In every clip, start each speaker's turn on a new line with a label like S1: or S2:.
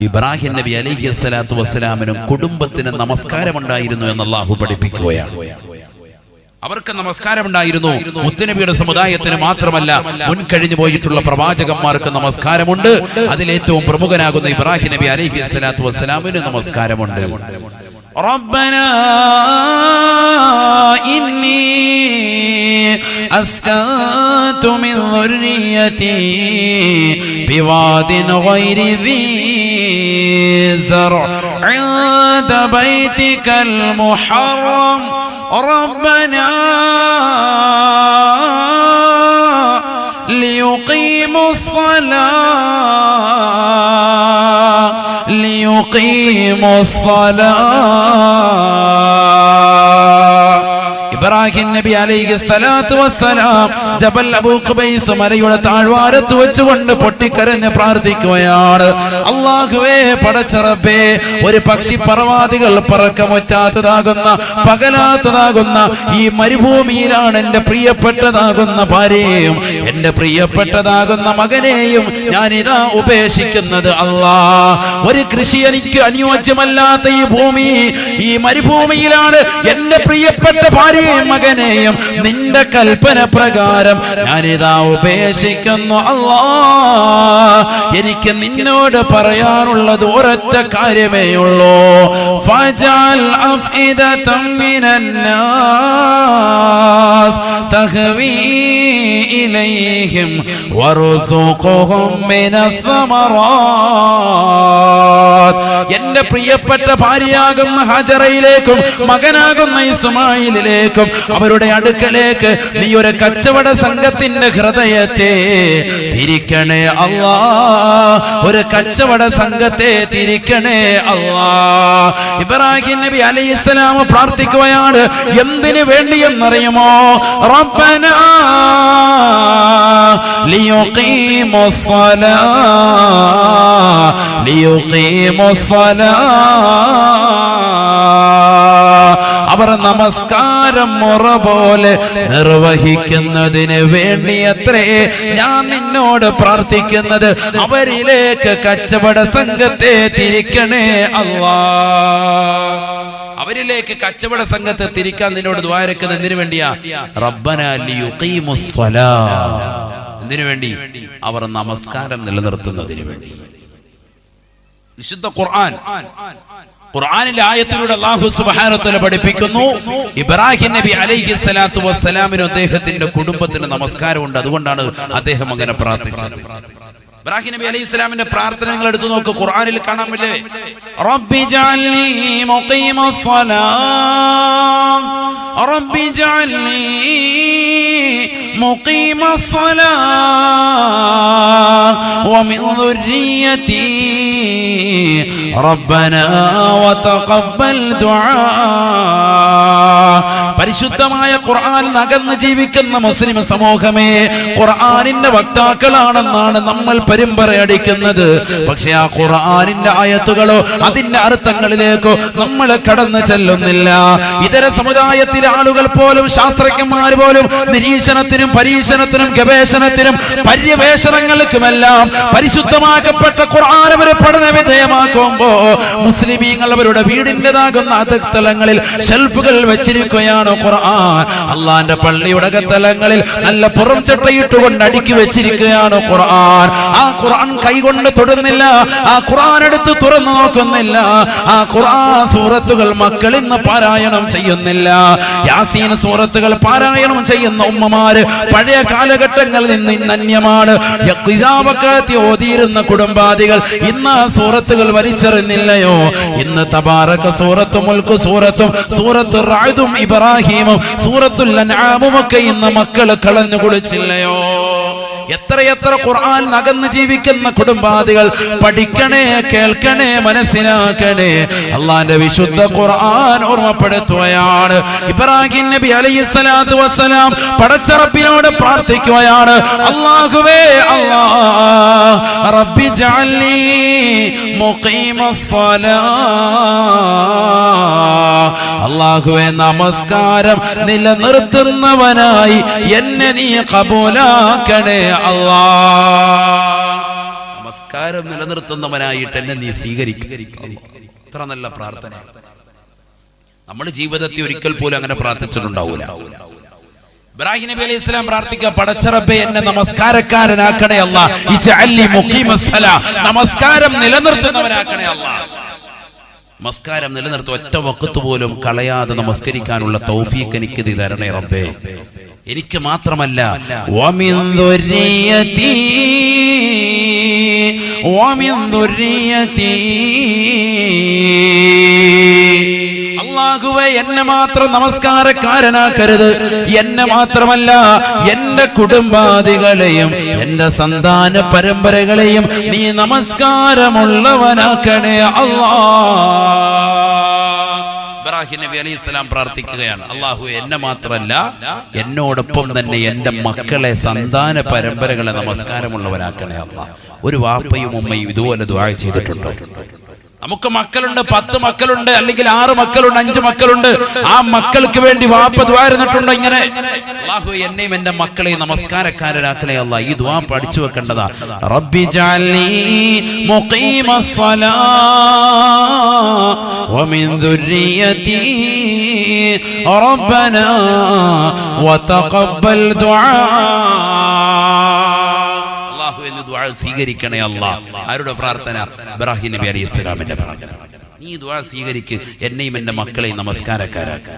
S1: ഇബ്രാഹിം നബി അലൈഹി സ്വലാത്തു വസ്സലാമിനും കുടുംബത്തിന് നമസ്കാരമുണ്ടായിരുന്നു എന്ന് അള്ളാഹു പഠിപ്പിക്കുകയാണ്. അവർക്ക് നമസ്കാരമുണ്ടായിരുന്നു. മുത്തുനബിയുടെ സമുദായത്തിന് മാത്രമല്ല മുൻകഴിഞ്ഞു പോയിട്ടുള്ള പ്രവാചകന്മാർക്ക് നമസ്കാരമുണ്ട്. അതിലേറ്റവും പ്രമുഖനാകുന്ന ഇബ്രാഹിം നബി അലൈഹി സ്വലാത്തു വസ്സലാമിന് നമസ്കാരമുണ്ട്. ربنا إني أسكنت من ذريتي بواد غير ذي زرع عند بيتك المحرم. ربنا ليقيموا الصلاة أقيموا الصلاة. ഇബ്രാഹിം നബി അലൈഹി സ്വലാത്തു വസ്സലാം ജബൽ അബൂ ഖുബൈസ് മലയുടെ താഴ്വാരത്ത് വെച്ചുകൊണ്ട് പൊട്ടിക്കരഞ്ഞ് പ്രാർത്ഥിക്കുകയാണ്. അള്ളാഹുവേ പടച്ചറബേ ഒരു പക്ഷി പറവാദികൾ പറക്കമുറ്റാത്തതാകുന്ന പകലാത്തതാകുന്ന ഈ മരുഭൂമിയിലാണ് എന്റെ പ്രിയപ്പെട്ടതാകുന്ന ഭാര്യയെയും എന്റെ പ്രിയപ്പെട്ടതാകുന്ന മകനെയും ഇതാ ഉപേക്ഷിക്കുന്നത് അല്ലാ ഒരു കൃഷി എനിക്ക് അനുയോജ്യമല്ലാത്ത ഈ ഭൂമി ഈ മരുഭൂമിയിലാണ് എന്റെ പ്രിയപ്പെട്ട ഭാര്യയെയും മകനെയും നിന്റെ കൽപ്പന പ്രകാരം ഞാനിതാ ഉപേക്ഷിക്കുന്നു. എനിക്ക് നിന്നോട് പറയാനുള്ളത് ഒരൊറ്റ കാര്യമേ ഉള്ളൂ. ഫജൽ അഫ്ഇദതം ഇലൈഹിം എന്റെ പ്രിയപ്പെട്ട ഭാര്യയാകുന്ന ഹജറയിലേക്കും മകനാകുന്ന ഇസ്മായിലേക്കും അവരുടെ അടുക്കലേക്ക് നീ ഒരു കച്ചവട സംഘത്തിന്റെ ഹൃദയത്തെ തിരിക്കണേ അല്ലാ. ഒരു കച്ചവട സംഘത്തെ തിരിക്കണേ അല്ലാ. ഇബ്രാഹിം നബി അലൈഹി ഇസ്ലാം പ്രാർത്ഥിക്കുകയാണ് എന്തിനു വേണ്ടി എന്നറിയുമോ റബ്ബന. ليقيموا الصلاة ليقيموا الصلاة അവർ നമസ്കാരം മുറ പോലെ നിർവഹിക്കുന്നതിന് വേണ്ടി അത്രേ ഞാൻ നിന്നോട് പ്രാർത്ഥിക്കുന്നത് അവരിലേക്ക് കച്ചവട സംഘത്തെ തിരിക്കണേ അല്ലാ അവരിലേക്ക് കച്ചവട സംഘത്തെ തിരിക്കാൻ നിന്നോട് ദ്വാരക്കുന്നത് എന്തിനു വേണ്ടിയാ റബ്ബന ലിയുഖീമുസ് സ്വലാ എന്തിനു വേണ്ടി അവർ നമസ്കാരം നിലനിർത്തുന്നതിന് വേണ്ടി. വിശുദ്ധ ഖുർആൻ. ഖുർആനിലെ ആയത്തിലൂടെ അല്ലാഹു സുബ്ഹാനഹു പഠിപ്പിക്കുന്നു. ഇബ്രാഹിം നബി അലൈഹി സ്വലാത്തു വസ്സലാമിന് അദ്ദേഹത്തിന്റെ കുടുംബത്തിന് നമസ്കാരമുണ്ട്. അതുകൊണ്ടാണ് അദ്ദേഹം അങ്ങനെ പ്രാർത്ഥിച്ചത്. ഇബ്രാഹിം നബി അലൈഹി സ്വലാമിന്റെ പ്രാർത്ഥനകൾ നിങ്ങൾ എടുത്തു നോക്ക്. ഖുർആനിൽ കാണാൻ പറ്റേ റബ്ബി ജഅൽനി മുഖീമസ്സലാ റബ്ബി ജഅൽനി مقيم الصلاة ومن ذريتي റബ്ബന വതഖബ്ബൽ പരിശുദ്ധമായ ഖുർആൻ നകന്ന് ജീവിക്കുന്ന മുസ്ലിം സമൂഹമേ ഖുർആനിന്റെ വക്താക്കളാണെന്നാണ് നമ്മൾ പരമ്പരയടിക്കുന്നത് പക്ഷെ ആ ഖുർആനിന്റെ ആയത്തുകളോ അതിന്റെ അർത്ഥങ്ങളിലേക്കോ നമ്മൾ കടന്നു ചെല്ലുന്നില്ല. ഇതര സമുദായത്തിലെ ആളുകൾ പോലും ശാസ്ത്രജ്ഞന്മാർ പോലും നിരീക്ഷണത്തിനും പരീക്ഷണത്തിനും ഗവേഷണത്തിനും പര്യവേഷണങ്ങൾക്കുമെല്ലാം പരിശുദ്ധമാക്കപ്പെട്ട ഖുർആൻ അവരെ പഠന വിധേയമാക്കുമ്പോൾ വിധേയമാക്കുമ്പോ മുസ്ലിമീങ്ങൾ അവരുടെ വീടിന്റെതാകുന്ന അകത്തലങ്ങളിൽ ഷെൽഫുകൾ വെച്ചിരിക്കുകയാണ് ഖുർആൻ. അള്ളാന്റെ പള്ളിയുടെ അകത്തലങ്ങളിൽ നല്ല പുറം ചട്ടയിട്ടുകൊണ്ട് അടുക്കി വെച്ചിരിക്കുകയാണ് ഖുർആൻ. ആ ഖുർആൻ കൈകൊണ്ട് തൊടുന്നില്ല ആ ഖുർആൻ എടുത്ത് തുറന്നു നോക്കുന്നില്ല ആ ഖുർആൻ സൂറത്തുകൾ മക്കൾ ഇന്ന് പാരായണം ചെയ്യുന്നില്ല. യാസീൻ സൂറത്തുകൾ പാരായണം ചെയ്യുന്ന ഉമ്മമാര് പഴയ കാലഘട്ടങ്ങളിൽ നിന്ന് ഇന്ന് അന്യമാണ് ഓതിയിരുന്ന കുടുംബാദികൾ ഇന്ന് ആ സൂറത്തുകൾ വലിച്ചെറിഞ്ഞില്ലയോ ഇന്ന് തബാറക സൂറത്തു മുൽക്ക് സൂറത്തും സൂറത്തു റായതും ഇബ്രാഹിമും സൂറത്തുൽ അൻആമും ഒക്കെ ഇന്ന് മക്കൾ കളഞ്ഞു കുളിച്ചില്ലയോ? എത്രയെത്ര ഖുർആൻ നകന്ന് ജീവിക്കുന്ന കുടുംബാദികൾ പഠിക്കണേ കേൾക്കണേ മനസ്സിലാക്കണേ. അള്ളാന്റെ വിശുദ്ധ ഖുർആൻ ഓർമ്മപ്പെടുത്തുകയാണ്. ഇബ്രാഹിം നബി അലൈഹി സ്വലാത്തു വസ്സലാം പടച്ചറബിനോട് പ്രാർത്ഥിക്കുകയാണ്. അള്ളാഹുവേ അല്ലാ റബ്ബി ജഅൽനി മുഖീമസ്സലാ അള്ളാഹുവെ നമസ്കാരം നിലനിർത്തുന്നവനായി എന്നെ നീ കബൂലാക്കണേ. നമസ്കാരം നിലനിർത്തുന്നവനായിട്ട് എന്നെ നീ സ്വീകരിക്കും. ഇത്ര നല്ല പ്രാർത്ഥന. നമ്മൾ ജീവിതത്തിൽ ഒരിക്കൽ പോലും അങ്ങനെ പ്രാർത്ഥിച്ചിട്ടുണ്ടാവൂല. ഇബ്രാഹിം നബി അലൈഹി സ്വലാം പ്രാർത്ഥിക്കുക പടച്ചറബെ എന്നെ നമസ്കാരക്കാരനാക്കണേ അല്ല. നമസ്കാരം നിലനിർത്തുന്നവനാക്കണേ അല്ല. നമസ്കാരം നിലനിർത്തും ഒറ്റ വക്കത്ത് പോലും കളയാതെ നമസ്കരിക്കാനുള്ള തൗഫീഖ് എനിക്ക് തരണേ റബ്ബേ. എനിക്ക് മാത്രമല്ല. അള്ളാഹുവെ എന്നെ മാത്രം നമസ്കാരക്കാരനാക്കരുത്. എന്നെ മാത്രമല്ല എന്റെ കുടുംബാദികളെയും എന്റെ സന്താന പരമ്പരകളെയും നീ നമസ്കാരമുള്ളവനാക്കണേ അല്ലാ. ഇബ്രാഹിം നബി അലൈഹി സ്വലാം പ്രാർത്ഥിക്കുകയാണ്. അള്ളാഹു എന്നെ മാത്രമല്ല എന്നോടൊപ്പം തന്നെ എന്റെ മക്കളെ സന്താന പരമ്പരകളെ നമസ്കാരമുള്ളവരാക്കണേ അള്ളാഹ് ഒരു വാപ്പയും ഉമ്മയും ഇതുപോലെ ദുആ ചെയ്തിട്ടുണ്ടോ? നമുക്ക് മക്കളുണ്ട് പത്ത് മക്കളുണ്ട് അല്ലെങ്കിൽ ആറ് മക്കളുണ്ട് അഞ്ച് മക്കളുണ്ട് ആ മക്കൾക്ക് വേണ്ടി വാപ്പ ദ്വാരുന്നിട്ടുണ്ടോ ഇങ്ങനെ അള്ളാഹു എന്നെയും എന്റെ മക്കളെയും നമസ്കാരക്കാരനാക്കണേ അല്ല ഈ ദ്വാ പഠിച്ചു വെക്കേണ്ടതാ റബ്ബി ജഅൽനി മുഖീമസ്സലാ ومن ذريتي ربنا وتقبل دعاء അള്ളാഹു എന്ന് ദുആ സ്വീകരിക്കണേ അല്ലാ ആരുടെ പ്രാർത്ഥന ഇബ്രാഹിം നബി അലൈഹി ഇസ്ലാമിന്റെ പ്രാർത്ഥന നീ ദുആ സ്വീകരിക്ക് എന്നെയും എന്റെ മക്കളെയും നമസ്കാരക്കാരാക്കാൻ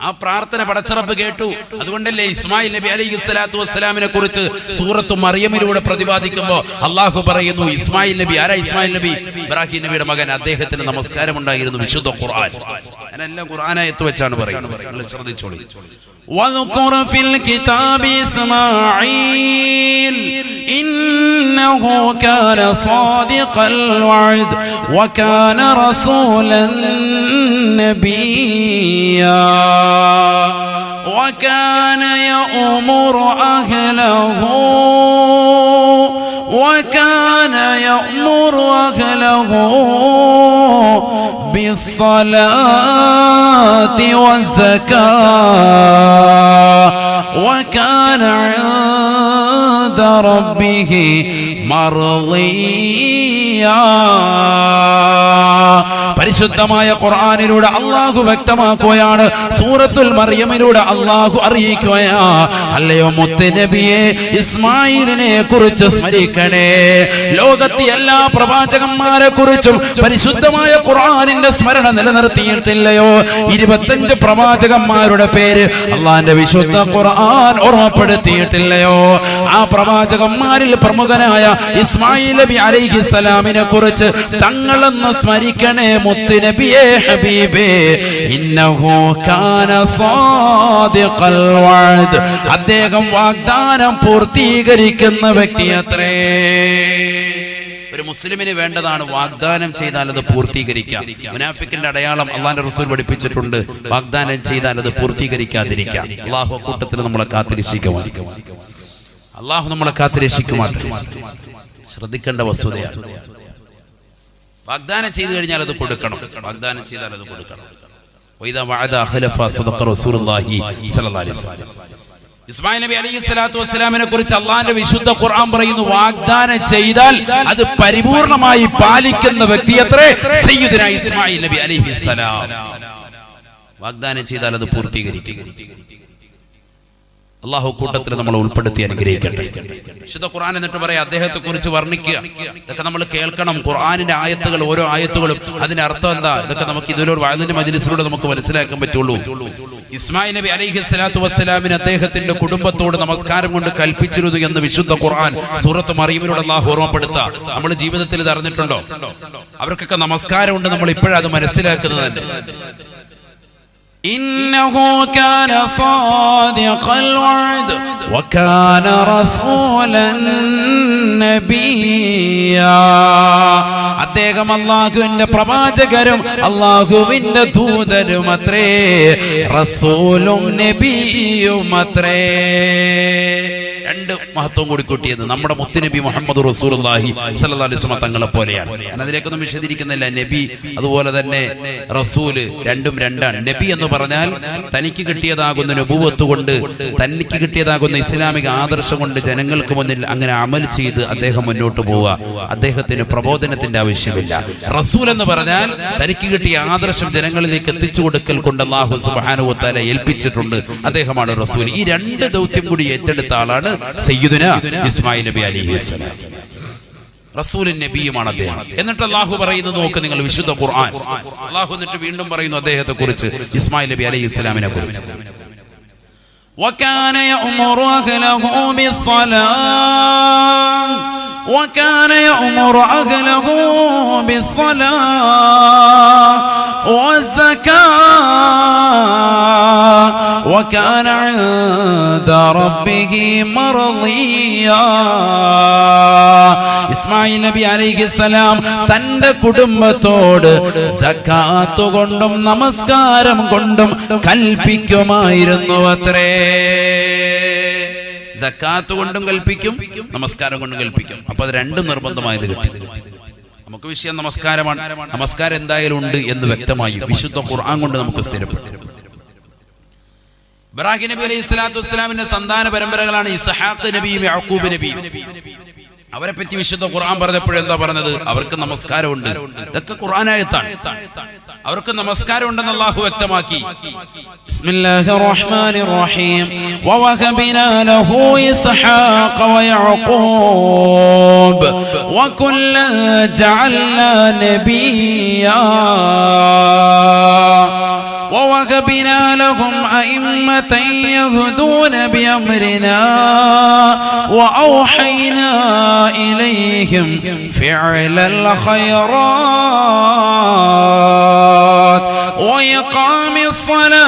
S1: ആ പ്രാർത്ഥന പടച്ചറപ്പ് കേട്ടു അതുകൊണ്ടല്ലേ ഇസ്മായിൽ നബി അലൈഹി സ്വലാത്തു വസ്സലാമിനെ കുറിച്ച് സൂറത്ത് മറിയമിലൂടെ പ്രതിപാദിക്കുമ്പോ അള്ളാഹു പറയുന്നു ഇസ്മായിൽ നബി ആരാ ഇസ്മായിൽ നബി ഇബ്രാഹിം നബിയുടെ മകൻ അദ്ദേഹത്തിന് നമസ്കാരം ഉണ്ടായിരുന്നു വിശുദ്ധ ഖുർആൻ ഞാനെല്ലാം ഖുർആനായത്ത് വെച്ചാണ് പറയുന്നത് നിങ്ങൾ ശ്രദ്ധിച്ചോളി واذكر في الكتاب إسماعيل إنه كان صادق الوعد وكان رسولا نبيا وكان يأمر أهله وكان يأمر أهله بالصلاة والزكاة وكان عند ربه مرضيا. പരിശുദ്ധമായ ഖുർആാനിലൂടെ അള്ളാഹു വ്യക്തമാക്കുകയാണ്. സൂറത്തുൽ മറിയമിലൂടെ അള്ളാഹു അറിയിക്കുകയാ അല്ലയോ മുത്തനബിയെ ഇസ്മായിലിനെ കുറിച്ച് സ്മരിക്കണേ. ലോകത്തെ എല്ലാ പ്രവാചകന്മാരെ കുറിച്ചും പരിശുദ്ധമായ ഖുർആാനിന്റെ സ്മരണ നിലനിർത്തിയിട്ടില്ലയോ? ഇരുപത്തഞ്ച് പ്രവാചകന്മാരുടെ പേര് അള്ളാന്റെ വിശുദ്ധ ഖുർആൻ ഓർമ്മപ്പെടുത്തിയിട്ടില്ലയോ? ആ പ്രവാചകന്മാരിൽ പ്രമുഖനായ ഇസ്മായിൽ നബി അലൈഹിസ്സലാമിനെ കുറിച്ച് തങ്ങളെന്ന് സ്മരിക്കണേ. മുത്തുനബിയെ ഹബീബേ ഇന്നഹു കാന അദ്ദേഹം വാഗ്ദാനം പൂർത്തീകരിക്കുന്ന വ്യക്തി അത്രേ. ഒരു മുസ്ലിമിന് വേണ്ടതാണ് വാഗ്ദാനം ചെയ്താൽ അത് പൂർത്തീകരിക്കാം. മുനാഫിക്കിന്റെ അടയാളം അള്ളാന്റെ റസൂൽ പഠിപ്പിച്ചിട്ടുണ്ട്. വാഗ്ദാനം ചെയ്താൽ അത് പൂർത്തീകരിക്കാതിരിക്കാം. അള്ളാഹു കൂട്ടത്തിൽ നമ്മളെ കാത്തിരക്ഷിക്കുവാൻ. അള്ളാഹു നമ്മളെ കാത്തിരക്ഷിക്കുമാട്ടെ. ശ്രദ്ധിക്കേണ്ട വസ്തുതയാണ്. വാഗ്ദാനം ചെയ്തു കഴിഞ്ഞാൽ അത് കൊടുക്കണം. വാഗ്ദാനം ചെയ്താൽ അത് കൊടുക്കണം. ഇസ്മായിൽ നബി അലൈഹി സ്വലാത്തു കുറിച്ച് അള്ളാഹിന്റെ വിശുദ്ധ ഖുർആൻ പറയുന്നു വാഗ്ദാനം ചെയ്താൽ അത് പരിപൂർണമായി പാലിക്കുന്ന വ്യക്തി അത്രേ സയ്യിദുന ഇസ്മായിൽ നബി അലൈഹി സ്വലാം. വാഗ്ദാനം ചെയ്താൽ അത് പൂർത്തീകരിക്കും. അള്ളാഹു കൂട്ടത്തിൽ നമ്മൾ ഉൾപ്പെടുത്തി അനുഗ്രഹിക്കട്ടെ. വിശുദ്ധ ഖുർആൻ എന്നിട്ട് പറയാം അദ്ദേഹത്തെ കുറിച്ച് വർണിക്കുക. ഇതൊക്കെ നമ്മൾ കേൾക്കണം. ഖുർആാനിന്റെ ആയത്തുകൾ ഓരോ ആയത്തുകളും. അതിന്റെ അർത്ഥം എന്താ? ഇതൊക്കെ നമുക്ക് ഇതിലൊരു വായതിന്റെ മജിലിസിലൂടെ നമുക്ക് മനസ്സിലാക്കാൻ പറ്റുള്ളൂ. ഇസ്മായിൽ നബി അലൈഹി സ്വലാത്തു വസ്സലാമിന് അദ്ദേഹത്തിന്റെ കുടുംബത്തോട് നമസ്കാരം കൊണ്ട് കൽപ്പിച്ചിരുന്നു എന്ന് വിശുദ്ധ ഖുർആൻ സൂറത്ത് മറിയമിലൂടെ അള്ളാഹു ഓർമ്മപ്പെടുത്താ. നമ്മൾ ജീവിതത്തിൽ ഇത് അറിഞ്ഞിട്ടുണ്ടോ? അവർക്കൊക്കെ നമസ്കാരമുണ്ട് നമ്മൾ ഇപ്പോഴത് മനസ്സിലാക്കുന്നത് തന്നെ. إنه كان صادق الوعد وكان رسولا نبيا അദ്ദേഹം അള്ളാഹുവിന്റെ പ്രവാചകരും അള്ളാഹുവിന്റെ ദൂതരും അത്രേ റസൂലും നബിയും അത്രേ
S2: രണ്ട് മഹത്വം കൂടി കൂട്ടിയത് നമ്മുടെ മുത്തുനബി മുഹമ്മദ് റസൂലുള്ളാഹി സലിസ്മ തങ്ങളെ പോലെയാണ്. ഞാൻ അതിലേക്കൊന്നും വിശദീകരിക്കുന്നില്ല. നബി അതുപോലെ തന്നെ റസൂൽ രണ്ടും രണ്ടാണ്. നബി എന്ന് പറഞ്ഞാൽ തനിക്ക് കിട്ടിയതാകുന്ന നബൂവത്ത് കൊണ്ട് തനിക്ക് കിട്ടിയതാകുന്ന ഇസ്ലാമിക ആദർശം കൊണ്ട് ജനങ്ങൾക്ക് മുന്നിൽ അങ്ങനെ അമൽ ചെയ്ത് അദ്ദേഹം മുന്നോട്ട് പോവുക. അദ്ദേഹത്തിന് പ്രബോധനത്തിന്റെ ആവശ്യമില്ല. റസൂൽ എന്ന് പറഞ്ഞാൽ തനിക്ക് കിട്ടിയ ആദർശം ജനങ്ങളിലേക്ക് എത്തിച്ചു കൊടുക്കൽ കൊണ്ട് അള്ളാഹു സുബാനുവത്താല ഏൽപ്പിച്ചിട്ടുണ്ട്. അദ്ദേഹമാണ് റസൂൽ ഈ രണ്ട് ദൗത്യം കൂടി ഏറ്റെടുത്ത ആളാണ് സയ്യിദുന ഇസ്മായിൽ നബി അലിഹി റസൂലിൻ നബിയുമാണ് അദ്ദേഹം എന്നിട്ട് അള്ളാഹു പറയുന്നത് നോക്ക് നിങ്ങൾ വിശുദ്ധ ഖുർആൻ അള്ളാഹു എന്നിട്ട് വീണ്ടും പറയുന്നു അദ്ദേഹത്തെ കുറിച്ച് ഇസ്മായിൽ നബി അലൈഹി ഇസ്ലാമിനെ കുറിച്ച്
S1: وكان يأمر أهله بالصلاة وكان يأمر أهله بالصلاة والزكاة وكان عند ربه مرضيا ഇസ്മായിൽ നബി അലൈഹിസ്സലാം തന്റെ കുടുംബത്തോട് സക്കാത്ത് കൊണ്ടും നമസ്കാരം കൊണ്ടും കൽപ്പിക്കുമായിരുന്നു അത്രേ
S2: ജക്കാത്ത് കൊണ്ടും കൽപ്പിക്കും നമസ്കാരം കൊണ്ടും കൽപ്പിക്കും അപ്പൊ അത് രണ്ടും നിർബന്ധമായത് കിട്ടി നമുക്ക് വിഷയം നമസ്കാരമാണ് നമസ്കാരം എന്തായാലും ഉണ്ട് എന്ന് വ്യക്തമായി വിശുദ്ധ ഖുർആൻ കൊണ്ട് നമുക്ക് സ്ഥിരപ്പെടും ഇബ്രാഹിം നബി അലൈഹി സ്വലാത്തു വസ്സലാമിന്റെ സന്താന പരമ്പരകളാണ് ഇസഹാഖ് നബിയും യാക്കൂബ് നബിയും അവരെ പറ്റി വിശുദ്ധ ഖുർആൻ പറഞ്ഞപ്പോഴെന്താ പറഞ്ഞത്? അവർക്ക് നമസ്കാരമുണ്ട്. ഇതൊക്കെ ഖുർആനായത്താണ് അവർക്ക് നമസ്കാരം ഉണ്ടെന്ന് അള്ളാഹു വ്യക്തമാക്കി.
S1: ബിസ്മില്ലാഹിർ റഹ്മാനിർ റഹീം വവഹബിനാ ലഹു ഇസ്ഹാഖ വയഖൂബ് വകുല്ലൻ ജഅൽനാ നബിയാ. ووهبنا لهم أئمة يهدون بأمرنا وأوحينا إليهم فعل الخيرات وإقام الصلاة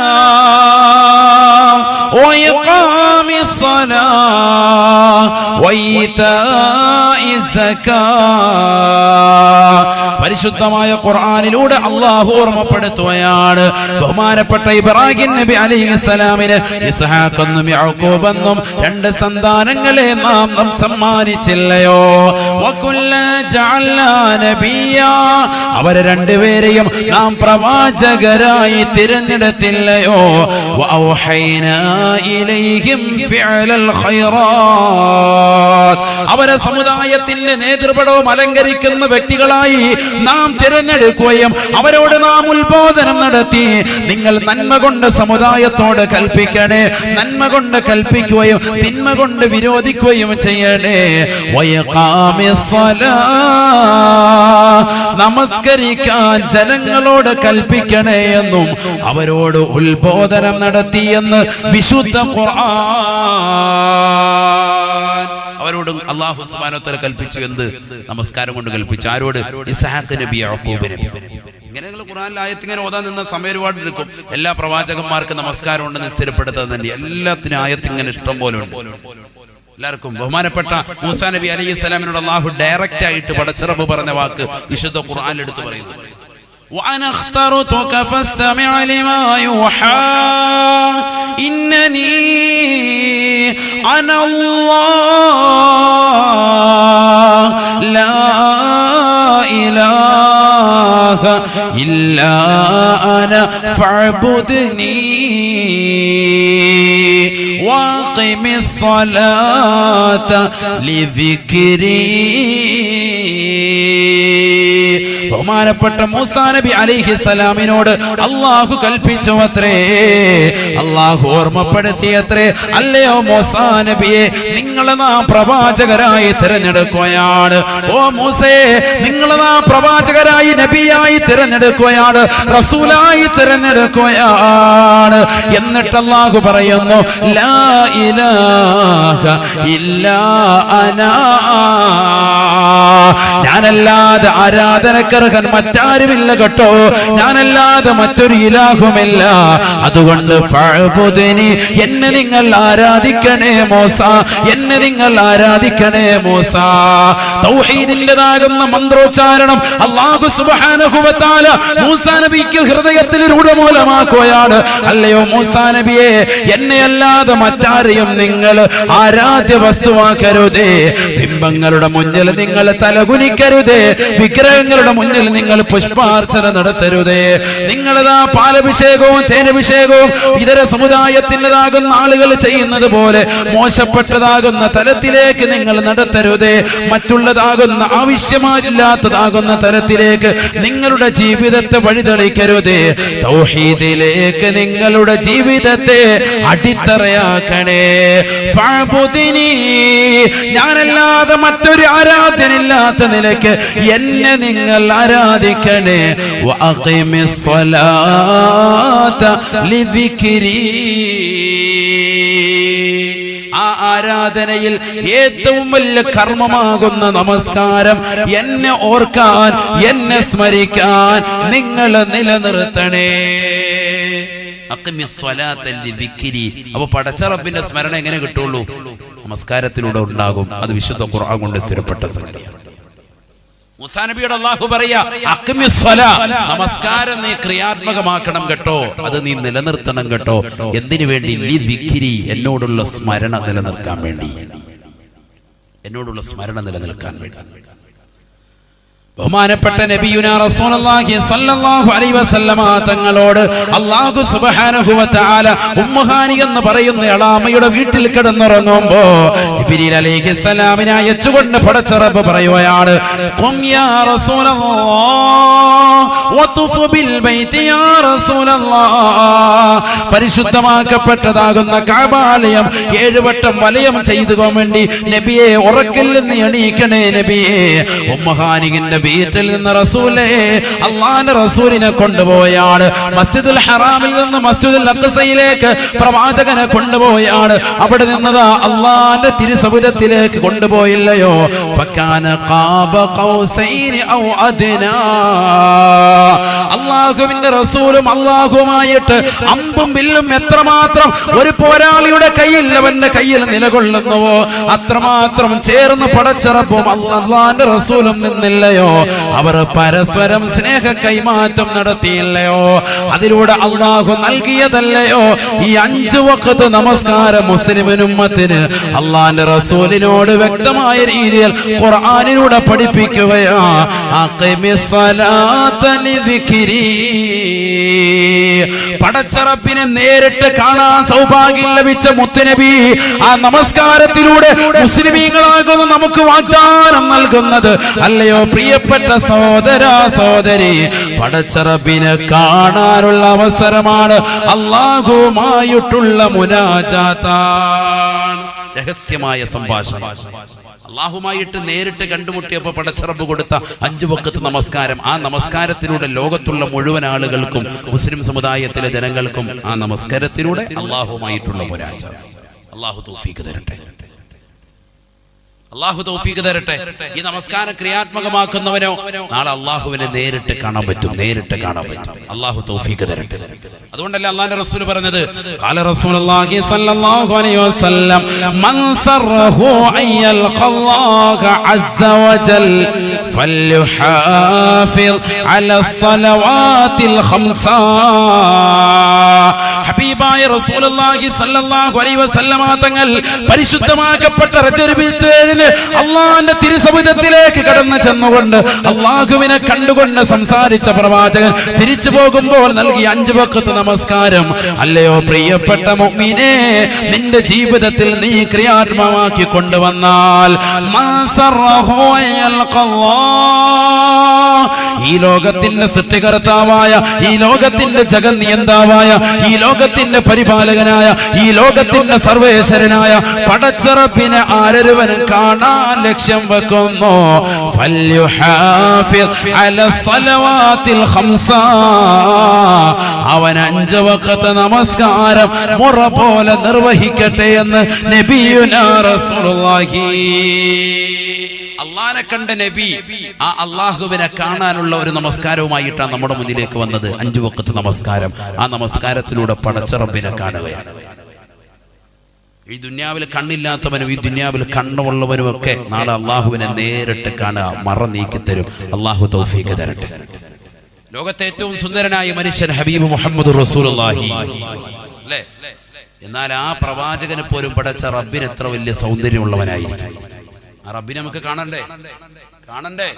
S1: وإقام الصلاة وإيتاء الزكاة പരിശുദ്ധമായ ഖുർആാനിലൂടെ അള്ളാഹു ഓർമ്മപ്പെടുത്തുകയാണ് ബഹുമാനപ്പെട്ട ഇബ്രാഹിം നബി അലൈഹി ഇസ്ഹാഖെന്നും യാക്കോബെന്നും രണ്ട് സന്താനങ്ങളെ നാം നാം സമ്മാനിച്ചില്ലയോ. അവരെ രണ്ടുപേരെയും നാം പ്രവാചകരായി തിരഞ്ഞെടുത്തില്ലയോ. അവരെ സമുദായത്തിന്റെ നേതൃപടവും അലങ്കരിക്കുന്ന വ്യക്തികളായി നാം തിരഞ്ഞെടുക്കുകയും അവരോട് നാം ഉത്ബോധനം നടത്തി. നിങ്ങൾ നന്മ കൊണ്ട് സമുദായത്തോട് കൽപ്പിക്കണേ. നന്മ കൊണ്ട് കൽപ്പിക്കുകയും തിന്മ കൊണ്ട് വിരോധിക്കുകയും ചെയ്യണേ. നമസ്കരിക്കാൻ ജനങ്ങളോട് കൽപ്പിക്കണേ എന്നും അവരോട് ഉത്ബോധനം നടത്തിയെന്ന് വിശുദ്ധ ഖുർആൻ.
S2: അവരോട് അള്ളാഹു സുബാനോത്തര കൽപ്പിച്ചു എന്ത് നമസ്കാരം കൊണ്ട് കൽപ്പിച്ചു ആരോട് ഇസഹാഖ് നബി യാക്കൂബ് നബി ഇങ്ങനെ നിങ്ങൾ ഖുറാനിൽ ആയത്ത് ഇങ്ങനെ ഓതാൻ നിന്ന സമയം ഒരുപാട് എടുക്കും എല്ലാ പ്രവാചകന്മാർക്കും നമസ്കാരം ഉണ്ടെന്ന് സ്ഥിരപ്പെടുത്താൻ തന്നെ എല്ലാത്തിനും ആയത്ത് ഇങ്ങനെ ഇഷ്ടം പോലെ ഉണ്ട് എല്ലാവർക്കും ബഹുമാനപ്പെട്ട മൂസാ നബി അലൈഹി സ്വലാമിനോട് അള്ളാഹു ഡയറക്റ്റ് ആയിട്ട് പടച്ചിറപ്പ് പറഞ്ഞ വാക്ക് വിശുദ്ധ ഖുർആനിൽ എടുത്തു പറയുന്നു
S1: وأنا اخترتك فاستمع لما يوحى إنني أنا الله لا إله إلا أنا فاعبدني وأقم الصلاة لذكري. ബഹുമാനപ്പെട്ട മൂസാ നബി അലൈഹി സലാമിനോട് അള്ളാഹു കൽപ്പിച്ചു അത്രേ അള്ളാഹു ഓർമ്മപ്പെടുത്തിയത്രേ. അല്ലയോ മൂസാ നബിയെ നിങ്ങളെ നാം പ്രവാചകരായി തിരഞ്ഞെടുക്കുകയാണ്. ഓ മൂസേ നിങ്ങളെ നാം പ്രവാചകരായി നബിയായി തിരഞ്ഞെടുക്കുകയാണ് റസൂലായി തിരഞ്ഞെടുക്കുകയാണ്. എന്നിട്ട് അള്ളാഹു പറയുന്നു ലാ ഇലാഹ ഇല്ലാ അനാ. ഞാനല്ലാതെ ആരാധനക്കർഹൻ മറ്റാരുമില്ല കേട്ടോ. ഞാനല്ലാതെ മറ്റൊരു ഇലാഹുമില്ല. അതുകൊണ്ട് ഫഅ്ബുദിനി, എന്നെ നിങ്ങൾ ആരാധിക്കണേ മോസ എന്നെ നിങ്ങൾ ആരാധിക്കണേ മോസ. തൗഹീദിന്റേതാകുന്ന മന്ത്രോച്ചാരണം അള്ളാഹു സുബ്ഹാനഹു മൂസാ നബിക്ക് ഹൃദയത്തിൽ രൂഢമൂലമാക്കുകയാണ് അല്ലയോ മൂസാ നബിയെ എന്നെയല്ലാതെ മറ്റാരെയും നിങ്ങൾ ആരാധ്യ വസ്തുവാക്കരുതേ. ബിംബങ്ങളുടെ മുന്നിൽ നിങ്ങൾ തലകുനിക്കരുതേ വിഗ്രഹങ്ങളുടെ മുന്നിൽ നിങ്ങൾ പുഷ്പാർച്ചന നടത്തരുതേ. നിങ്ങളതാ പാലഭിഷേകവും തേനഭിഷേകവും ഇതര സമുദായത്തിന്റെതാകുന്ന ആളുകൾ ചെയ്യുന്നത് പോലെ മോശപ്പെട്ടതാകുന്ന തലത്തിലേക്ക് നിങ്ങൾ നടത്തരുതേ. മറ്റുള്ളതാകുന്ന ആവശ്യമില്ലാത്തതാകുന്ന തലത്തിലേക്ക് നിങ്ങളുടെ ജീവിതത്തെ വഴിതെളിക്കരുതേ. തൗഹീദിലേക്ക് നിങ്ങളുടെ ജീവിതത്തെ അടിത്തറയാക്കണേ. ഞാനല്ലാതെ മറ്റൊരു ആരാധനില്ലാത്ത നിലയ്ക്ക് എന്നെ നിങ്ങൾ ആരാധിക്കണേ? ലിദിക്രി. ആ ആരാധനയിൽ ഏറ്റവും വലിയ കർമ്മമാകുന്ന നമസ്കാരം എന്നെ ഓർക്കാൻ എന്നെ സ്മരിക്കാൻ നിങ്ങൾ നിലനിർത്തണേ.
S3: അപ്പൊ പടച്ചറപ്പിന്റെ സ്മരണ എങ്ങനെ കിട്ടുള്ളൂ? നമസ്കാരത്തിലൂടെ ഉണ്ടാകും. അത് വിശുദ്ധ ഖുർആൻ കൊണ്ട് സ്ഥിരപ്പെട്ട സംഗതിയാണ്. മുസാ നബിയോട് അള്ളാഹു പറയാ. നമസ്കാരം നീ ക്രിയാത്മകമാക്കണം കേട്ടോ. അത് നീ നിലനിർത്തണം കേട്ടോ. എന്തിനു വേണ്ടി? നീ വിഖിരി എന്നോടുള്ള സ്മരണ നിലനിർത്താൻ വേണ്ടി. എന്നോടുള്ള സ്മരണ നിലനിൽക്കാൻ വേണ്ടി.
S1: ബഹുമാനപ്പെട്ട നബിയുന റസൂലുള്ളാഹി സ്വല്ലല്ലാഹു അലൈഹി വസല്ലമ തങ്ങളോട് അല്ലാഹു സുബ്ഹാനഹു വ തആല ഉമ്മുഹാനി എന്ന് പറയുന്ന എളാമയുടെ വീട്ടിൽ കിടന്നുറങ്ങുമ്പോൾ ജിബ്രീൽ അലൈഹിസ്സലാമിനെ അയച്ചുകൊണ്ട് പടച്ച റബ്ബ് പറയുകയാണ് ഖും യാ റസൂലല്ലാഹ് പരിശുദ്ധമാക്കപ്പെട്ടതാകുന്ന കഅബാലയം ഏഴുവട്ടം വലയം ചെയ്തു വേണ്ടി നബിയെ ഉറക്കിൽ നിന്ന് എണീക്കണേ നബിയെ. ഉമ്മഹാനികിന്റെ വീട്ടിൽ നിന്ന് റസൂലേ അള്ളാന്റെ റസൂലിനെ കൊണ്ടുപോയാണ്. മസ്ജിദുൽ ഹറാമിൽ നിന്ന് മസ്ജിദുൽ അഖ്സയിലേക്ക് പ്രവാചകനെ കൊണ്ടുപോയാണ്. അവിടെ നിന്നത് അള്ളാന്റെ തിരുസവിധത്തിലേക്ക് കൊണ്ടുപോയില്ലയോ? ഫക്കാന ഖൗസൈനി ഔ അദ്നാ. അള്ളാഹുവിന്റെ റസൂലും അള്ളാഹുമായിട്ട് അമ്പും വില്ലും എത്രമാത്രം ഒരു പോരാളിയുടെ കയ്യിൽ അവന്റെ കയ്യിൽ നിലകൊള്ളുന്നുവോ അത്രമാത്രം ചേർന്ന് പടച്ചിറപ്പും അള്ളാന്റെ റസൂലും നിന്നില്ലയോ അവർ പരസ്പരം സ്നേഹ കൈമാറ്റം നടത്തിയില്ലയോ അതിലൂടെ അള്ളാഹു നൽകിയതല്ലയോ ഈ അഞ്ചു വക്കത്ത് നമസ്കാരം മുസ്ലിമിനുമ്മത്തിന് അള്ളാന്റെ റസൂലിനോട് വ്യക്തമായ രീതിയിൽ ഖുർആാനിലൂടെ പഠിപ്പിക്കുകയാ. പടച്ചറപ്പിനെ നേരിട്ട് കാണാൻ സൗഭാഗ്യം ലഭിച്ച മുത്തുനബി ആ നമസ്കാരത്തിലൂടെ മുസ്ലിമീങ്ങളാകുന്ന നമുക്ക് വാഗ്ദാനം നൽകുന്നത്. അല്ലയോ പ്രിയപ്പെട്ട സഹോദര സഹോദരി പടച്ചറപ്പിനെ കാണാനുള്ള അവസരമാണ് അള്ളാഹുമായിട്ടുള്ള മുനാജാത്താണ്
S3: രഹസ്യമായ സംഭാഷണം. അള്ളാഹുമായിട്ട് നേരിട്ട് കണ്ടുമുട്ടിയപ്പോൾ പടച്ചറബ് കൊടുത്ത അഞ്ചു വക്കത്ത് നമസ്കാരം. ആ നമസ്കാരത്തിലൂടെ ലോകത്തുള്ള മുഴുവൻ ആളുകൾക്കും മുസ്ലിം സമുദായത്തിലെ ജനങ്ങൾക്കും ആ നമസ്കാരത്തിലൂടെ അള്ളാഹുമായിട്ടുള്ള ഒരാചാരം അള്ളാഹു തൗഫീക്ക് തരട്ടെ. അള്ളാഹു തൗഫീഖ് തരട്ടെ. ഈ നമസ്കാരം ക്രിയാത്മകമാക്കുന്നവനോ നാളെ അള്ളാഹുവിനെ നേരിട്ട് കാണാൻ പറ്റും നേരിട്ട് കാണാൻ പറ്റും. അള്ളാഹു തൗഫീഖ് തരട്ടെ. അതുകൊണ്ടല്ലേ അള്ളാഹിന്റെ റസൂൽ പറഞ്ഞത്?
S1: ഖാല റസൂലുള്ളാഹി സ്വല്ലല്ലാഹു അലൈഹി വസല്ലം മൻ സർഹു അയ്യൽ ഖല്ലാഹ അസ്സ വജൽ ഫൽയുഹാഫിൽ അല സ്വലവാതിൽ ഖംസ. ഹബീബായ റസൂലുള്ളാഹി സ്വല്ലല്ലാഹു അലൈഹി വസല്ലം തങ്ങൾ പരിശുദ്ധമാക്കപ്പെട്ട റജബിൽ റജബിത്തേഴിന് അള്ളാഹിന്റെ തിരുസവിധത്തിലേക്ക് കടന്നു ചെന്നുകൊണ്ട് അള്ളാഹുവിനെ കണ്ടുകൊണ്ട് സംസാരിച്ച പ്രവാചകൻ തിരിച്ചു പോകുമ്പോൾ നൽകിയ അഞ്ചു വക്കത്ത് നമസ്കാരം അല്ലയോ പ്രിയപ്പെട്ട മുഅ്മിനേ നിന്റെ ജീവിതത്തിൽ നീ ക്രിയാത്മമാക്കി കൊണ്ടുവന്നാൽ. ഈ ലോകത്തിന്റെ സൃഷ്ടികർത്താവായ ഈ ലോകത്തിന്റെ ജഗന്നിയന്താവായ ഈ ലോകത്തിന്റെ പരിപാലകനായ ഈ ലോകത്തിന്റെ സർവേശ്വരനായ പടച്ചറപ്പിനെ ആരൊരുവനും കാണാൻ ലക്ഷ്യം വെക്കുന്നു. അവൻ അഞ്ച് വക്കത്തെ നമസ്കാരം മുറ പോലെ നിർവഹിക്കട്ടെ എന്ന് നബിയുനാ റസൂലുള്ളാഹി. അള്ളാനെ കണ്ട നബി ആ അള്ളാഹുവിനെ കാണാനുള്ള ഒരു നമസ്കാരവുമായിട്ടാണ് നമ്മുടെ മുന്നിലേക്ക് വന്നത്. അഞ്ചു വക്കത്ത് നമസ്കാരം. ആ നമസ്കാരത്തിലൂടെ പടച്ചറമ്പിനെ കാണുകയാണ്. ഈ ദുന്യാവിൽ കണ്ണില്ലാത്തവനും ഈ ദുന്യാവിൽ കണ്ണുള്ളവനും ഒക്കെ നാളെ അള്ളാഹുവിനെ നേരിട്ട് കാണുക മറ നീക്കി തരും. അള്ളാഹു തൗഫീക്ക് തരട്ടെ. ലോകത്തെ ഏറ്റവും സുന്ദരനായ മനുഷ്യൻ ഹബീബ് മുഹമ്മദ് അല്ലേ? എന്നാൽ ആ പ്രവാചകനെ പോലും പടച്ച റബ്ബിന് എത്ര വലിയ സൗന്ദര്യമുള്ളവനായിരിക്കും. ആ റബ്ബിനെ നമുക്ക് കാണണ്ടേ? കാണണ്ടേ.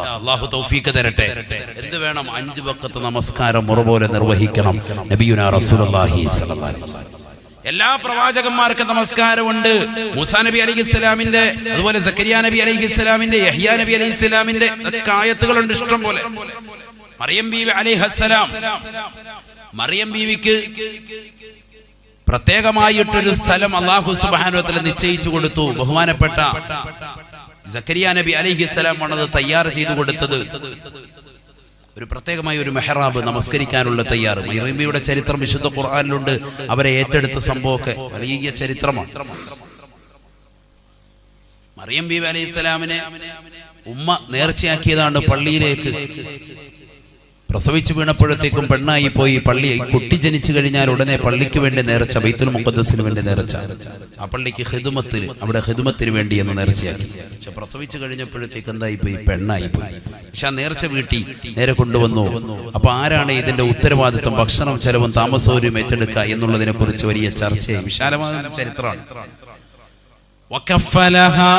S1: അള്ളാഹു തൗഫീക്ക് തരട്ടെ. എന്ത് വേണം? അഞ്ച് വക്കത്ത് നമസ്കാരം മുറപോലെ നിർവഹിക്കണം. നബിയുന വസല്ലം. എല്ലാ പ്രവാചകന്മാർക്കും നമസ്കാരമുണ്ട്. മൂസാ നബി അലൈഹി ഇസ്ലാമിന്റെ അതുപോലെ സക്കരിയ നബി അലൈഹി ഇസ്ലാമിന്റെ യഹിയ നബി അലൈഹി ഇസ്ലാമിന്റെ ആയത്തുകളുണ്ട് ഇഷ്ടം പോലെ. മറിയം ബീവി അലൈഹസ്സലാം മറിയം ബീവിക്ക് പ്രത്യേകമായിട്ടൊരു സ്ഥലം അള്ളാഹു സുബാനുവത്തിൽ നിശ്ചയിച്ചു കൊടുത്തു. ബഹുമാനപ്പെട്ട സക്കരിയ നബി അലൈഹി ഇസ്ലാം ആണത് തയ്യാർ ചെയ്തു കൊടുത്തത്. ഒരു പ്രത്യേകമായ ഒരു മെഹറാബ് നമസ്കരിക്കാനുള്ള തയ്യാറ്. മൈറീമിയുടെ ചരിത്രം വിശുദ്ധ ഖുർആാനിലുണ്ട്. അവരെ ഏറ്റെടുത്ത സംഭവമൊക്കെ വലിയ ചരിത്രമാണ്. മറിയം ബി അലൈഹി സ്വലാമിനെ ഉമ്മ നേർച്ചയാക്കിയതാണ് പള്ളിയിലേക്ക്. പ്രസവിച്ചു വീണപ്പോഴത്തേക്കും പെണ്ണായി പോയി പള്ളി കുട്ടി ജനിച്ചു കഴിഞ്ഞാൽ ഉടനെ പള്ളിക്ക് വേണ്ടി നേർച്ച ബൈത്തുൽ മുഖദ്സിന് വേണ്ടി നേർച്ച ആ പള്ളിക്ക് ഹിദുമത്തിന് അവിടെ ഹിദുമത്തിന് വേണ്ടി എന്ന് നേർച്ചയാക്കി പക്ഷെ പ്രസവിച്ചു കഴിഞ്ഞപ്പോഴത്തേക്ക് എന്തായി പോയി പെണ്ണായി പോയി പക്ഷെ ആ നേർച്ച വീട്ടി നേരെ കൊണ്ടുവന്നു അപ്പൊ ആരാണ് ഇതിന്റെ ഉത്തരവാദിത്വം ഭക്ഷണം ചെലവും താമസവും ഏറ്റെടുക്കുക എന്നുള്ളതിനെ കുറിച്ച് വലിയ ചർച്ചയും വിശാലമായ ഒരു ചരിത്രമാണ്
S4: وكفلها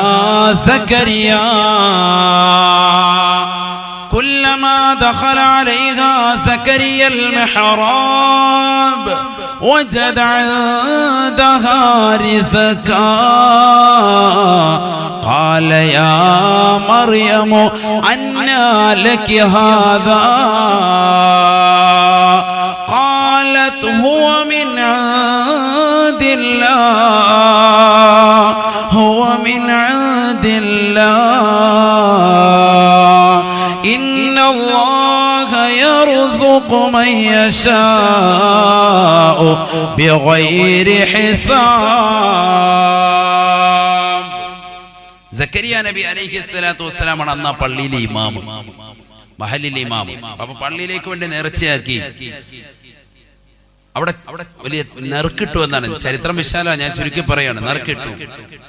S4: زكريا كلما دخل عليها زكريا المحراب وجد عندها رزقا. قال يا مريم أنى لك هذا؟ يرزق من يشاء بغير حساب
S1: സക്കരിയ നബി അലൈഹി സ്വലാത്തു വസ്സലാമാണ് അന്ന് ആ പള്ളിയിലെ ഇമാമ് മഹലിലെ ഇമാമ് അപ്പൊ പള്ളിയിലേക്ക് വേണ്ടി നേർച്ചയാക്കി അവിടെ അവിടെ വലിയ നെറുക്കിട്ടു എന്നാണ്. ചരിത്രം വിശാല ഞാൻ ചുരുക്കി പറയാണ്. നെറുക്കിട്ടു.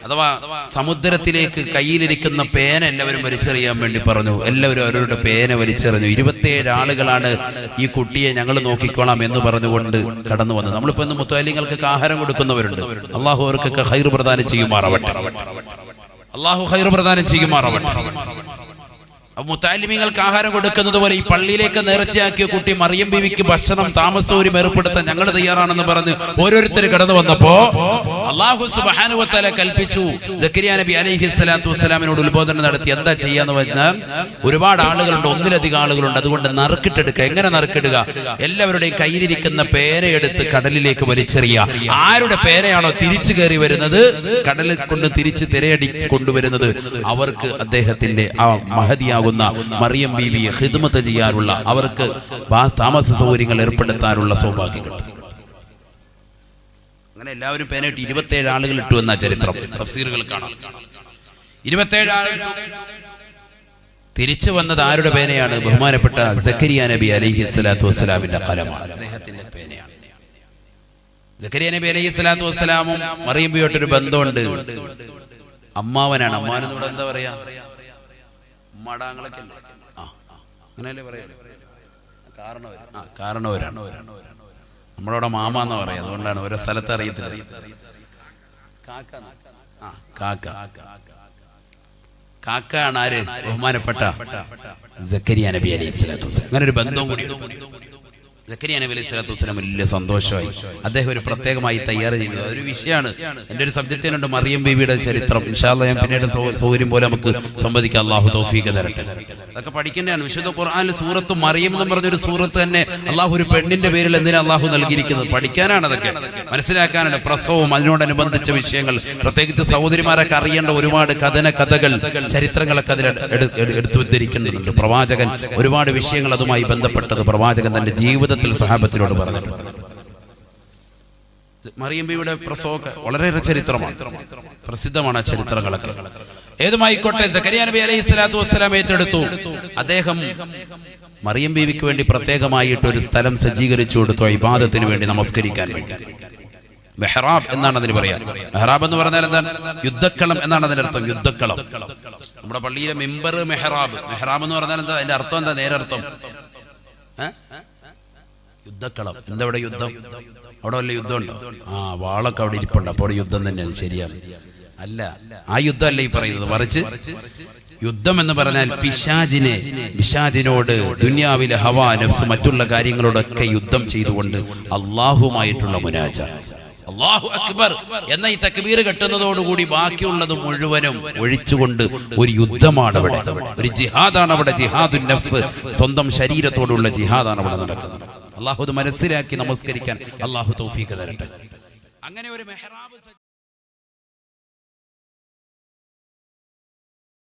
S1: അഥവാ സമുദ്രത്തിലേക്ക് കയ്യിലിരിക്കുന്ന പേന എല്ലാവരും വലിച്ചെറിയാൻ വേണ്ടി പറഞ്ഞു. എല്ലാവരും അവരുടെ പേന വലിച്ചെറിഞ്ഞു. ഇരുപത്തിയേഴ് ആളുകളാണ് ഈ കുട്ടിയെ ഞങ്ങൾ നോക്കിക്കോളാം എന്ന് പറഞ്ഞുകൊണ്ട് കടന്നു വന്നത്. നമ്മളിപ്പോ ഇന്ന് മുത്താലിങ്ങൾക്ക് ആഹാരം കൊടുക്കുന്നവരുണ്ട്. അള്ളാഹു അവർക്കൊക്കെ ഹൈർ പ്രദാനം ചെയ്യുമാറാവട്ടെ. അള്ളാഹു ഹൈർ പ്രദാനം ചെയ്യുമാറാവട്ടെ. അപ്പൊ മുത്താലിമിങ്ങൾക്ക് ആഹാരം കൊടുക്കുന്നത് പോലെ ഈ പള്ളിയിലേക്ക് നേർച്ചയാക്കിയ കുട്ടി മറിയം ബിവിക്ക് ഭക്ഷണം താമസവും ഏർപ്പെടുത്താൻ ഞങ്ങൾ തയ്യാറാണെന്ന് പറഞ്ഞ് ഓരോരുത്തർ കടന്നു വന്നപ്പോ അള്ളാഹു സുബാനുവത്തല കൽപ്പിച്ചു. ജക്കരിയ നബി അലൈഹി സ്വലാത്തു വസ്സലാമിനോട് ഉത്ബോധനം നടത്തി. എന്താ ചെയ്യാന്ന് പറഞ്ഞാൽ ഒരുപാട് ആളുകളുണ്ട് ഒന്നിലധികം ആളുകളുണ്ട്. അതുകൊണ്ട് നറുക്കിട്ടെടുക്കുക. എങ്ങനെ നറുക്കിടുക? എല്ലാവരുടെയും കയ്യിലിരിക്കുന്ന പേരയെടുത്ത് കടലിലേക്ക് വലിച്ചെറിയുക. ആരുടെ പേരയാണോ തിരിച്ചു കയറി വരുന്നത്? കടലിൽ കൊണ്ട് തിരിച്ച് തിരയടിച്ച് കൊണ്ടുവരുന്നത് അവർക്ക് അദ്ദേഹത്തിന്റെ ആ മഹതിയാകുന്ന മറിയം ബീവിയെ ഹിദ്മത്ത് ചെയ്യാനുള്ള അവർക്ക് താമസ സൗകര്യങ്ങൾ ഏർപ്പെടുത്താനുള്ള സൗഭാഗ്യം കിട്ടും അങ്ങനെ എല്ലാവരും പേനായിട്ട് ഇരുപത്തേഴ് ആളുകൾ ഇട്ടു എന്ന ചരിത്രം. തഫ്സീറുകൾ കാണാം. ഇരുപത്തേഴ് ആളുകൾ തിരിച്ചു വന്നത് ആരുടെ പേനയാണ്? ബഹുമാനപ്പെട്ട സക്കരിയ നബി അലൈഹി സ്വലാത്തു വസ്സലാമിന്റെ കലമാണ്. അദ്ദേഹത്തിന്റെ പേനയാണ്. സക്കരിയ നബി അലൈഹി സ്വലാത്തു വസ്സലാമും മറിയുമ്പോട്ടൊരു ബന്ധമുണ്ട്. അമ്മാവനാണ്. അമ്മാവനെന്നോട് എന്താ പറയാ? ഉമ്മാടാങ്ങളൊക്കെ അല്ലേ? ആ. അങ്ങനെയല്ലേ പറയാ? കാരണവര്. ആ കാരണവരാണ്. നമ്മളവിടെ മാമ എന്ന് പറയാം അതുകൊണ്ടാണ് ഓരോ സ്ഥലത്ത് അറിയത്തില്ല. കാക്ക ആ കാക്ക. കാക്ക ആണ് ആര്? ബഹുമാനപ്പെട്ട നബി അലൈഹി സ്വലാത്തു അങ്ങനെ ഒരു ബന്ധവും കൂടി സക്കരിയ നബി അലൈഹി സ്വലാത്തു വസ്സലാം വലിയ സന്തോഷമായി. അദ്ദേഹം ഒരു പ്രത്യേകമായി തയ്യാർ ചെയ്തു അതൊരു വിഷയമാണ്. എന്റെ ഒരു സബ്ജക്റ്റിനുണ്ട് മറിയം ബീവിയുടെ ചരിത്രം. ഇൻഷാല്ല ഞാൻ പിന്നീട് സൗകര്യം പോലെ നമുക്ക് സംവദിക്കാം. അള്ളാഹു തൗഫീഖ് തരട്ടെ. അതൊക്കെ പഠിക്കേണ്ടതാണ്. വിശുദ്ധ ഖുർആാനിൽ സൂറത്ത് മറിയം എന്ന് പറഞ്ഞൊരു സൂറത്ത് തന്നെ അള്ളാഹു ഒരു പെണ്ണിന്റെ പേരിൽ എന്തിനാ അള്ളാഹു നൽകിയിരിക്കുന്നത്? പഠിക്കാനാണ് അതൊക്കെ. മനസ്സിലാക്കാനാണ് പ്രസവവും അതിനോടനുബന്ധിച്ച വിഷയങ്ങൾ. പ്രത്യേകിച്ച് സഹോദരിമാരൊക്കെ അറിയേണ്ട ഒരുപാട് കഥന കഥകൾ ചരിത്രങ്ങളൊക്കെ അതിൽ എടു- എടു- എടുത്തു ഉദ്ധരിക്കുന്നുണ്ട് പ്രവാചകൻ ഒരുപാട് വിഷയങ്ങൾ അതുമായി ബന്ധപ്പെട്ടത്. പ്രവാചകൻ തന്റെ ജീവിതത്തിൽ സഹാബത്തിനോട് പറഞ്ഞിട്ടുണ്ട്. മറിയമ്പിയുടെ പ്രസവമൊക്കെ വളരെയേറെ ചരിത്രമാണ്. പ്രസിദ്ധമാണ് ചരിത്രങ്ങളൊക്കെ. ഏതുമായിക്കോട്ടെ സക്കരിയ നബി അലൈഹി സ്വലാത്തു വസ്സലാം ഏറ്റെടുത്തു. അദ്ദേഹം മറിയം ബീവിക്ക് വേണ്ടി പ്രത്യേകമായിട്ട് ഒരു സ്ഥലം സജ്ജീകരിച്ചു കൊടുത്തു. ഇബാദത്തിന് വേണ്ടി നമസ്കരിക്കാൻ വേണ്ടി. മെഹ്റാബ് എന്നാണ് അതിന് പറയാ. മെഹ്റാബ് എന്ന് പറഞ്ഞാൽ എന്താണ്? യുദ്ധക്കളം എന്നാണ് അതിന്റെ അർത്ഥം. യുദ്ധക്കളം. നമ്മുടെ പള്ളിയിലെ മെമ്പർ മെഹ്റാബ്. മെഹ്റാബ് എന്ന് പറഞ്ഞാൽ എന്താ? അതിന്റെ അർത്ഥം എന്താ? നേരെ അർത്ഥം ഏ? യുദ്ധക്കളം. എന്തവിടെ യുദ്ധം? അവിടെ വല്ല യുദ്ധമുണ്ടോ? ആ വാളൊക്കെ അവിടെ ഇരിപ്പുണ്ട്. അപ്പോൾ യുദ്ധം തന്നെയാണ് ശരിയാണ്. അല്ല ആ യുദ്ധമല്ല ഈ പറയുന്നത്? മറിച്ച് യുദ്ധം എന്ന് പറഞ്ഞാൽ പിശാജിനെ പിശാജിനോട് ദുന്യാവിലെ ഹവാ നഫ്സ് മറ്റുള്ള കാര്യങ്ങളോടൊക്കെ യുദ്ധം ചെയ്തുകൊണ്ട് അള്ളാഹുമായിട്ടുള്ള മുനാജ. അള്ളാഹു അക്ബർ എന്ന ഈ തക്ബീർ കെട്ടുന്നതോടുകൂടി ബാക്കിയുള്ളത് മുഴുവനും ഒഴിച്ചുകൊണ്ട് ഒരു യുദ്ധമാണ് അവിടെ. ഒരു ജിഹാദാണ് അവിടെ. ജിഹാദുൻ നഫ്സ് സ്വന്തം ശരീരത്തോടുള്ള ജിഹാദാണ് അവിടെ നടക്കുന്നത്. അള്ളാഹു അത് മനസ്സിലാക്കി നമസ്കരിക്കാൻ അള്ളാഹു തൗഫീഖ് തരട്ടെ. അങ്ങനെ ഒരു മെഹ്റാബ്